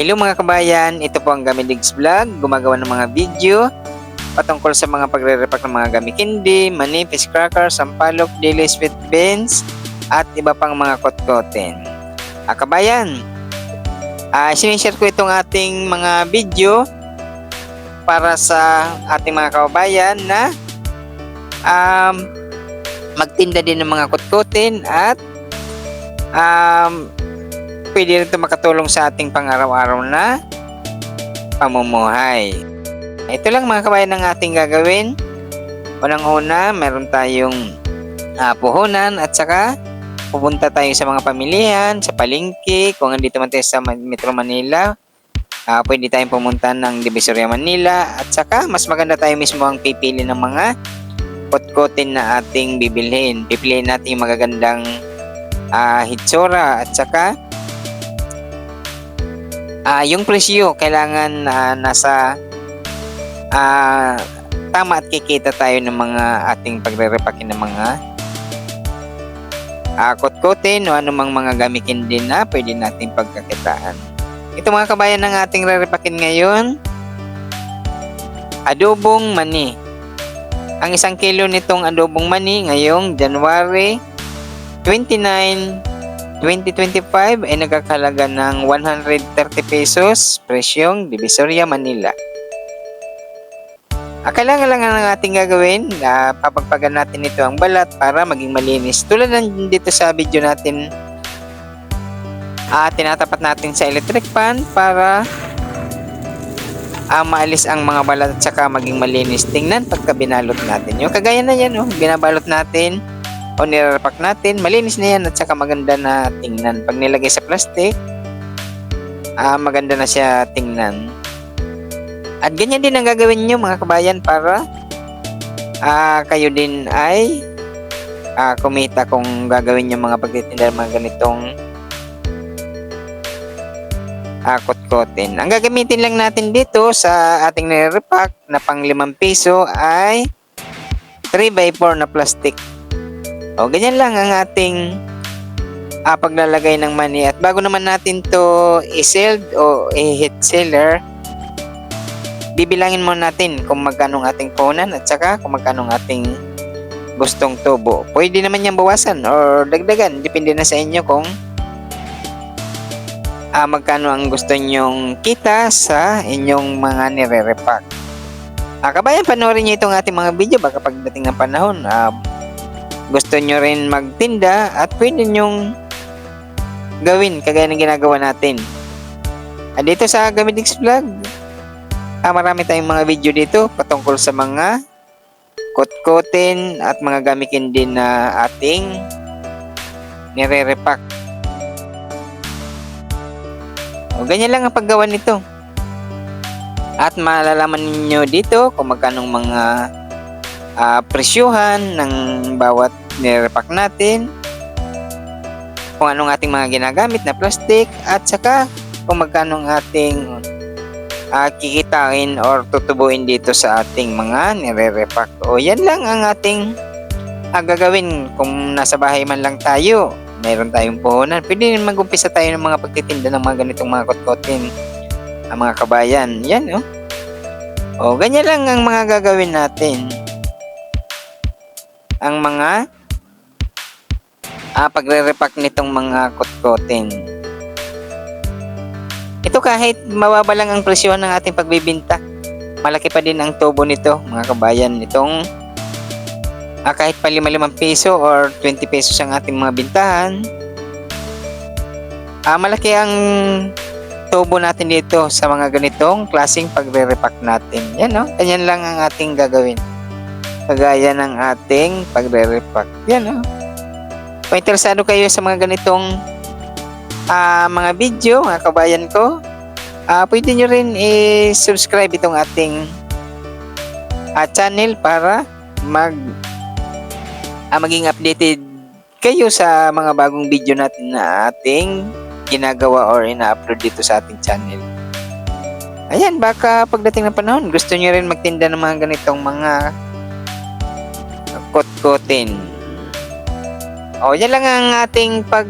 Hello mga kabayan, ito po ang Gamidigs Vlog, gumagawa ng mga video patungkol sa mga pagre-repack ng mga gami candy, mani, fish cracker, sampalok, daily sweet beans, at iba pang mga kotkotin. Ah, kabayan, ah, sinishare ko itong ating mga video para sa ating mga kababayan na um, magtinda din ng mga kotkotin at um, pwede rin ito makatulong sa ating pang-araw-araw na pamumuhay. Ito lang mga kabayan ng ating gagawin. Unang-una, meron tayong ah, puhunan at saka pupunta tayo sa mga pamilihan, sa palengke, kung andito man tayo sa Metro Manila, ah, pwede tayong pumunta ng Divisoria Manila at saka mas maganda tayo mismo ang pipili ng mga kotkotin na ating bibilhin. Pipiliin natin yung magagandang ah, hitsura at saka ah, yung presyo kailangan ah, nasa ah, tama at kikita tayo ng mga ating pagre-repakin ng mga ah, kotkotin o anumang mga gamitin din na pwede nating pagkakitaan. Ito mga kabayan ng ating re-repakin ngayon, adobong mani. Ang isang kilo nitong adobong mani ngayong January 29, 2025 ay nagkakalaga ng 130 pesos presyong Divisoria, Manila. Kailangan lang ang ating gagawin na papagpagan natin ito ang balat para maging malinis. Tulad ng dito sa video natin, ah, tinatapat natin sa electric pan para ah, maalis ang mga balat at saka maging malinis. Tingnan pagka binalot natin. Yung kagaya na yan, oh, binabalot natin o nirapak natin, malinis na yan at saka maganda na tingnan. Pag nilagay sa plastic, ah, maganda na siya tingnan. At ganyan din ang gagawin nyo mga kabayan para ah, kayo din ay ah, kumita kung gagawin nyo mga pagtitinda ng mga ganitong ah, kotkotin. Ang gagamitin lang natin dito sa ating nire-repack na pang 5 piso ay 3x4 na plastic. O, ganyan lang ang ating ah, paglalagay ng money. At bago naman natin to i-sell o i-hit seller, bibilangin muna natin kung magkano ang ating puhunan at saka kung magkano ang ating gustong tubo. Pwede naman niyang bawasan or dagdagan. Depende na sa inyo kung ah, magkano ang gusto nyong kita sa inyong mga nire-repack. Ah, kabayan, panoorin niyo itong ating mga video baka pagdating ng panahon, ah, gusto nyo rin magtinda at pwede nyong gawin kagaya ng ginagawa natin. At dito sa Gamidix Vlog, ah, marami tayong mga video dito patungkol sa mga kotkotin at mga gamitin din na ating nire-repack. O, ganyan lang ang paggawa nito. At malalaman ninyo dito kung magkano mga ah, presyuhan ng bawat nirepack natin, kung anong ating mga ginagamit na plastic, at saka kung magkano ang ating ah, kikitain or tutubuin dito sa ating mga nire-repack. O yan lang ang ating ah, gagawin kung nasa bahay man lang tayo. Meron tayong puhunan. Pwede rin mag-umpisa tayo ng mga pagtitinda ng mga ganitong mga kotkotin. Ang mga kabayan. Yan, oh. O, ganyan lang ang mga gagawin natin ang mga ah, pagre-repack nitong mga kotkotin. Ito kahit mababa lang ang presyo ng ating pagbibinta, malaki pa din ang tubo nito mga kabayan. Itong ah, kahit pa 5 piso or 20 pesos ang ating mga bintahan, ah, malaki ang tubo natin dito sa mga ganitong klaseng pagre-repack natin. Yan no, ganyan lang ang ating gagawin kagaya ng ating pagre-repack. Yan oh. Kung interesado kayo sa mga ganitong ah, mga video, mga kabayan ko, ah, pwede nyo rin i-subscribe itong ating ah, channel para mag ah, maging updated kayo sa mga bagong video natin na ating ginagawa or ina-upload dito sa ating channel. Ayan, baka pagdating ng panahon, gusto nyo rin magtinda ng mga ganitong mga kotkotin. O, yan lang ang ating pag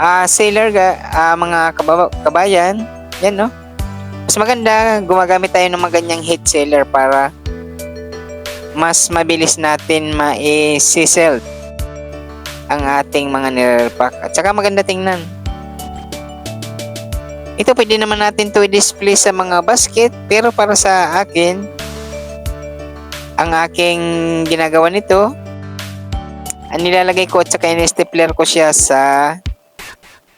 ah, sailor ah, mga kababa- kabayan. Yan, no? Mas maganda, gumagamit tayo ng mga ganyang heat sealer para mas mabilis natin ma-sell ang ating mga nire-repack. At saka maganda tingnan. Ito pwede naman natin to i-display sa mga basket pero para sa akin ang aking ginagawa nito ang nilalagay ko at saka in-stapler ko siya sa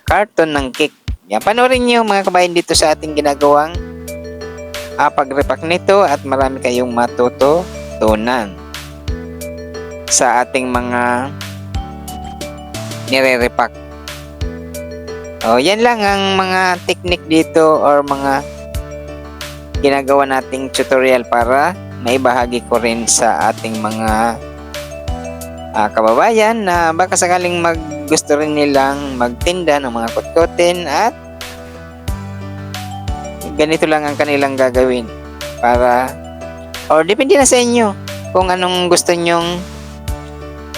carton ng cake. Yan, panoorin niyo mga kabayan dito sa ating ginagawang uh, pag-repack nito at marami kayong matututunan sa ating mga nire-repack. Oh, yan lang ang mga technique dito or mga ginagawa nating tutorial para maibahagi ko rin sa ating mga ah, kababayan na baka sakaling mag gusto rin nilang magtinda ng mga kutkutin at ganito lang ang kanilang gagawin para or depende na sa inyo kung anong gusto nyong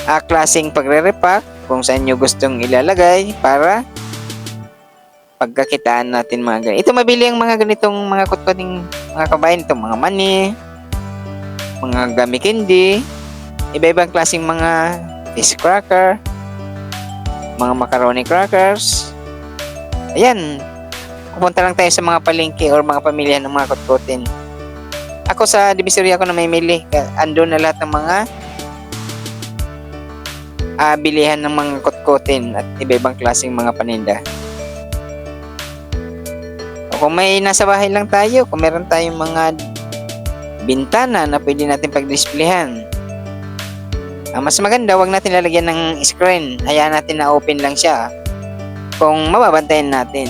ah, klaseng pagre-repack kung saan nyo gustong ilalagay para pagkakitaan natin mga ganito. Ito mabili ang mga ganitong mga kutkuting mga kabayan, itong mga mani, mga gummy candy, iba-ibang klaseng mga fish cracker, mga macaroni crackers. Ayan, pupunta lang tayo sa mga palengke or mga pamilya ng mga kutkutin. Ako sa divisory ako na may mili. Andun na lahat ng mga ah, bilihan ng mga kutkutin at iba-ibang klaseng mga paninda. O kung may nasa bahay lang tayo, kung meron tayong mga bintana na pwede natin pag-displayhan. Ang mas maganda, wag natin lalagyan ng screen. Hayaan natin na open lang siya. Kung mababantayan natin.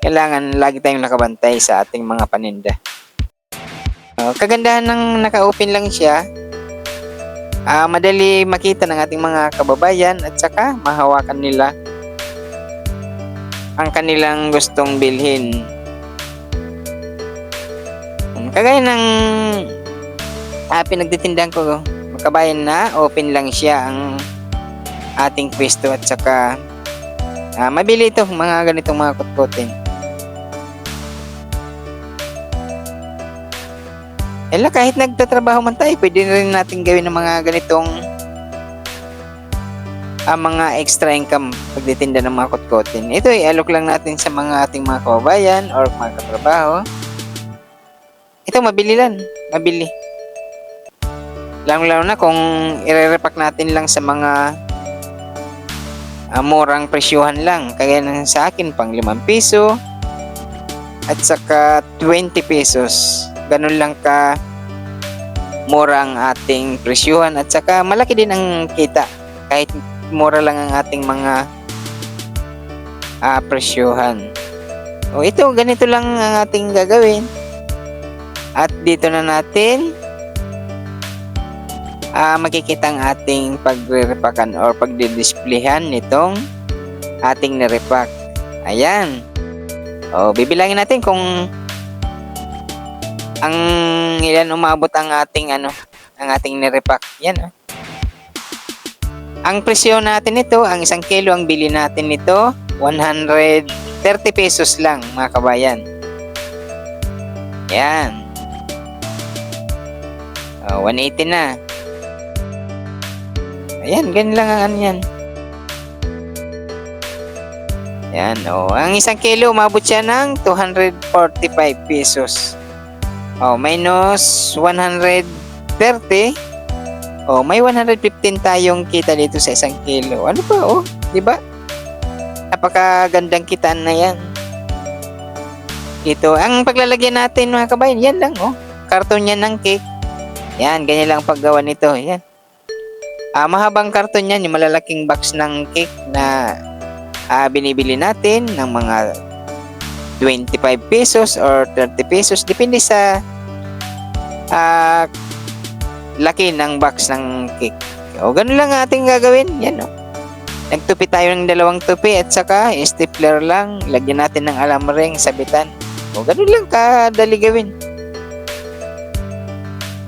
Kailangan lagi tayong nakabantay sa ating mga paninda. Uh, kagandahan ng naka-open lang siya, ah madali makita ng ating mga kababayan at saka mahawakan nila ang kanilang gustong bilhin. Kagaya ng ah, pinagtitindahan ko, makabayan na open lang siya ang ating pwesto at saka ah, mabili ito mga ganitong mga kutkutin. Ela kahit nagtatrabaho man tayo, pwede rin natin gawin ng mga ganitong ang mga extra income pagtitinda ng mga kotkotin. Ito ay alok lang natin sa mga ating mga kababayan or mga katrabaho. Ito mabili lang, mabili. Lalo-lalo na kung ire-repack natin lang sa mga ah, murang presyuhan lang. Kagaya ng sa akin, pang 5 piso at saka 20 pesos. Ganun lang ka murang ating presyuhan at saka malaki din ang kita kahit mura lang ang ating mga ah, presyuhan. O ito, ganito lang ang ating gagawin. At dito na natin ah, makikita ang ating pagre-repakan or pagdidisplayhan nitong ating nirepack. Ayan. O, bibilangin natin kung ang ilan umabot ang ating ano, ang ating nirepack. Yan. ah. Ang presyo natin nito, ang isang kilo ang bili natin nito, 130 pesos lang mga kabayan. Yan. Oh, 180 na. Ayan, ganun lang ang ano yan. Yan, oh. Ang isang kilo, umabot siya ng 245 pesos. Oh, minus 130. Oh, may 115 tayong kita dito sa isang kilo. Ano ba, oh? Di ba? Napakagandang kitaan na yan. Ito, ang paglalagyan natin mga kabayan, yan lang, oh. Karton yan ng cake. Yan, ganyan lang ang paggawa nito. Yan. Ah, mahabang karton yan, yung malalaking box ng cake na ah, binibili natin ng mga 25 pesos or 30 pesos. Depende sa ah, laki ng box ng cake. O, ganun lang ang ating gagawin. Yan, o. Nagtupi tayo ng dalawang tupi at saka stapler lang. Lagyan natin ng alam ring, sabitan. O, ganun lang kadali gawin.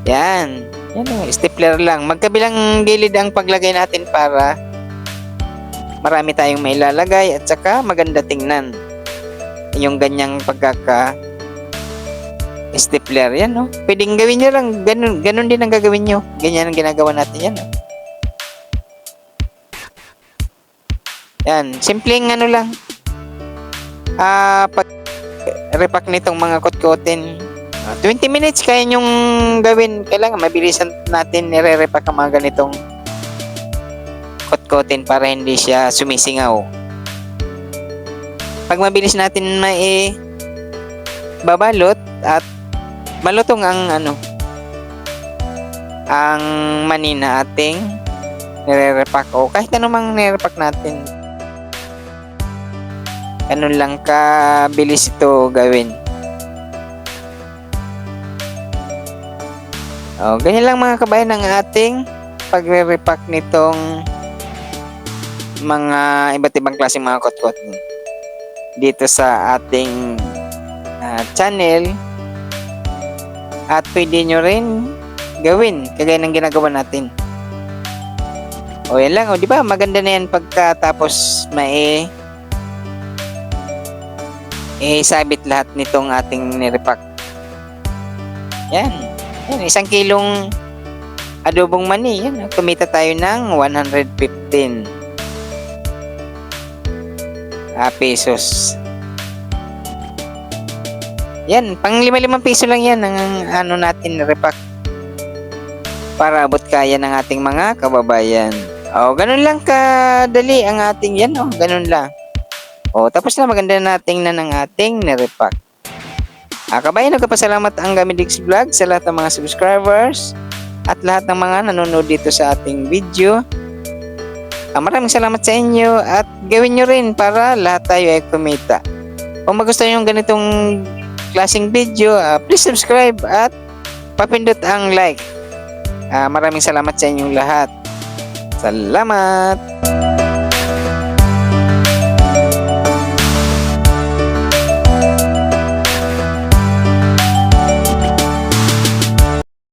Yan. Yan o, stapler lang. Magkabilang gilid ang paglagay natin para marami tayong mailalagay at saka maganda tingnan. yung ganyang pagkaka stapler yan no pwedeng gawin nyo lang ganun, ganun din ang gagawin nyo ganyan ang ginagawa natin yan no? yan simpleng ano lang ah pag repack nitong mga kotkotin 20 minutes kaya nyong gawin. Kailangan mabilisan natin nire-repack ang mga ganitong kotkotin para hindi siya sumisingaw. Pag mabilis natin mai babalot at malutong ang ano ang mani na ating nire-repack. O kahit anumang nire-repack natin. Ganun lang kabilis ito gawin o ganyan lang mga kabayan ang ating pagre-repack nitong mga iba't ibang klaseng mga kot-kot dito sa ating ah, channel. At pwede nyo rin gawin kagaya ng ginagawa natin. O yan lang. O di ba? Maganda na yan pagkatapos mai isabit lahat nitong ating nirepack. Yan yan isang kilong adobong mani yan kumita tayo ng 115 ah, pesos yan, pang lima-limang piso lang yan ang ano natin repack para abot kaya ng ating mga kababayan. O, ganun lang kadali ang ating yan, o, ganun lang. O, tapos na maganda nating na ng ating nirepack. Ah, kabayan, nagpapasalamat ang Gamidix Vlog sa lahat ng mga subscribers at lahat ng mga nanonood dito sa ating video. Ah, maraming salamat sa inyo at gawin nyo rin para lahat tayo ay kumita. Kung magustuhan yung ganitong klaseng video, ah, please subscribe at papindot ang like. Ah, maraming salamat sa inyong lahat. Salamat!